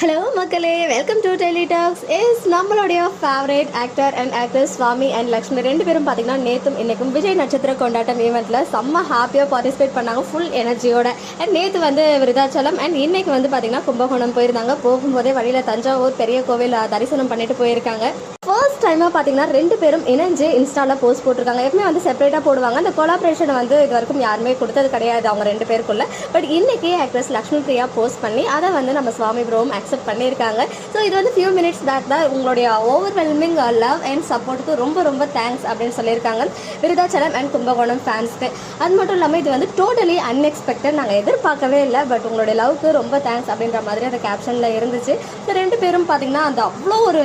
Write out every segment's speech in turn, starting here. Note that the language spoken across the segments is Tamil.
ஹலோ மக்களே. Welcome to tele talks is நம்மளுடைய favourite actor and actress Swami and Lakshmi ரெண்டு பேரும் பார்த்தீங்கன்னா நேற்றும் இன்னைக்கும் விஜய் நட்சத்திர கொண்டாட்டம் ஈவெண்ட்டில் செம்ம ஹாப்பியாக பார்ட்டிசிபேட் பண்ணாங்க ஃபுல் எனர்ஜியோட அண்ட் நேற்று வந்து விருதாச்சலம் அண்ட் இன்னைக்கு வந்து பார்த்தீங்கன்னா கும்பகோணம் போயிருந்தாங்க. போகும்போதே வழியில் தஞ்சாவூர் பெரிய கோவில் தரிசனம் பண்ணிட்டு போயிருக்காங்க. ஃபர்ஸ்ட் டைமாக பார்த்தீங்கன்னா ரெண்டு பேரும் இணைஞ்சு இன்ஸ்டாவில் போஸ்ட் போட்டிருக்காங்க. எப்பவுமே வந்து செப்பரேட்டாக போடுவாங்க. அந்த கொலாபரேஷன் வந்து இது வரைக்கும் யாருமே கொடுத்தது கிடையாது அவங்க ரெண்டு பேருக்குள்ள. பட் இன்னைக்கு ஆக்ட்ரஸ் லக்ஷ்மி பிரியா போஸ்ட் பண்ணி அதை வந்து நம்ம சுவாமி ப்ரோவும் அக்செப்ட் பண்ணியிருக்காங்க. ஸோ இது வந்து ஃபியூ மினிட்ஸ் பேக் தான் உங்களுடைய ஓவர்வெல்மிங் லவ் அண்ட் சப்போர்ட்டுக்கு ரொம்ப ரொம்ப தேங்க்ஸ் அப்படின்னு சொல்லியிருக்காங்க. விருதாச்சலம் அண்ட் கும்பகோணம் ஃபேன்ஸ்க்கு அது மட்டும் இல்லாமல் இது வந்து டோட்டலி அன்எக்ஸ்பெக்டட் நாங்கள் எதிர்பார்க்கவே இல்லை. பட் உங்களுடைய லவ்க்கு ரொம்ப தேங்க்ஸ் அப்படின்ற மாதிரி அந்த கேப்ஷனில் இருந்துச்சு. ஸோ ரெண்டு பேரும் பார்த்தீங்கன்னா அந்த அவ்வளோ ஒரு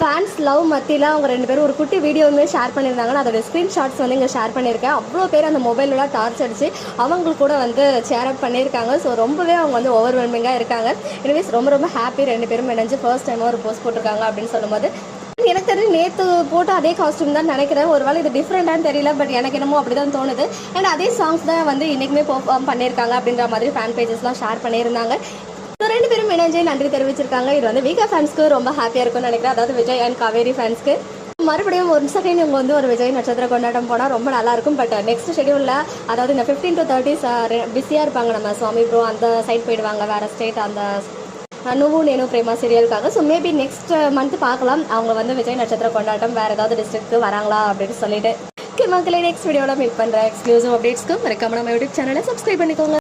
ஃபேன்ஸ் லவ் மத்தியில் அவங்க ரெண்டு பேரும் ஒரு குட்டி வீடியோவுமே ஷேர் பண்ணியிருந்தாங்கன்னா அதோட ஸ்க்ரீன்ஷாட்ஸ் வந்து இங்கே ஷேர் பண்ணியிருக்கேன். அவ்வளோ பேர் அந்த மொபைலோட டார்ச் அடிச்சு அவங்களுக்கு கூட வந்து ஷேர் அப் பண்ணியிருக்காங்க. ஸோ ரொம்பவே அவங்க வந்து ஓவர்வெல்மிங்காக இருக்காங்க. எனிவேஸ் ரொம்ப ரொம்ப ஹாப்பி ரெண்டு பேரும் இணைஞ்சு ஃபர்ஸ்ட் டைம் ஒரு போஸ்ட் போட்டிருக்காங்க அப்படின்னு சொல்லும்போது. எனக்கு தெரிஞ்சு நேற்று போட்ட அதே காஸ்டியூம் தான் நினைக்கிறேன். ஒரு வேலை இது டிஃப்ரெண்ட்டானு தெரியல பட் எனக்கு என்னமோ அப்படி தான் தோணுது. அண்ட் அதே சாங்ஸ் தான் வந்து இன்றைக்குமே பர்ஃபார்ம் பண்ணியிருக்காங்க அப்படின்ற மாதிரி ஃபேன் பேஜஸ்லாம் ஷேர் பண்ணியிருந்தாங்க. ரெண்டு பேரும் இணைஞ்சு நன்றி தெரிவிச்சிருக்காங்க. இது வந்து வீக்கா ஃபேன்ஸ்க்கு ரொம்ப ஹாப்பியாக இருக்கும்னு நினைக்கிறேன். அதாவது விஜய் அண்ட் காவேரி ஃபேன்ஸ்க்கு மறுபடியும் ஒரு செகண்ட் இவங்க வந்து ஒரு விஜய் நட்சத்திர கொண்டாட்டம் போனால் ரொம்ப நல்லா இருக்கும். பட் நெக்ஸ்ட் ஷெடியூலில் அதாவது இந்த ஃபிஃப்டீன் டு தேர்ட்டிஸ் பிஸியாக இருப்பாங்க நம்ம சுவாமி ப்ரோ அந்த சைட் போயிடுவாங்க வேறு ஸ்டேட் அந்த நுவு நேனு பிரேமா சீரியலுக்காக ஸோ மேபி நெக்ஸ்ட் மந்த் பார்க்கலாம். அவங்க வந்து விஜய் நட்சத்திர கொண்டாட்டம் வேறு ஏதாவது டிஸ்ட்ரிக்ட்க்கு வராங்களா அப்படின்னு சொல்லிட்டு. மக்களே நெக்ஸ்ட் வீடியோவில் மீட் பண்ணுறேன் எக்ஸ்க்ளூசிவ் அப்டேட்ஸ்க்கு மறக்காம நம்ம யூடியூப் சேனலை சப்ஸ்கிரைப் பண்ணிக்கோங்க.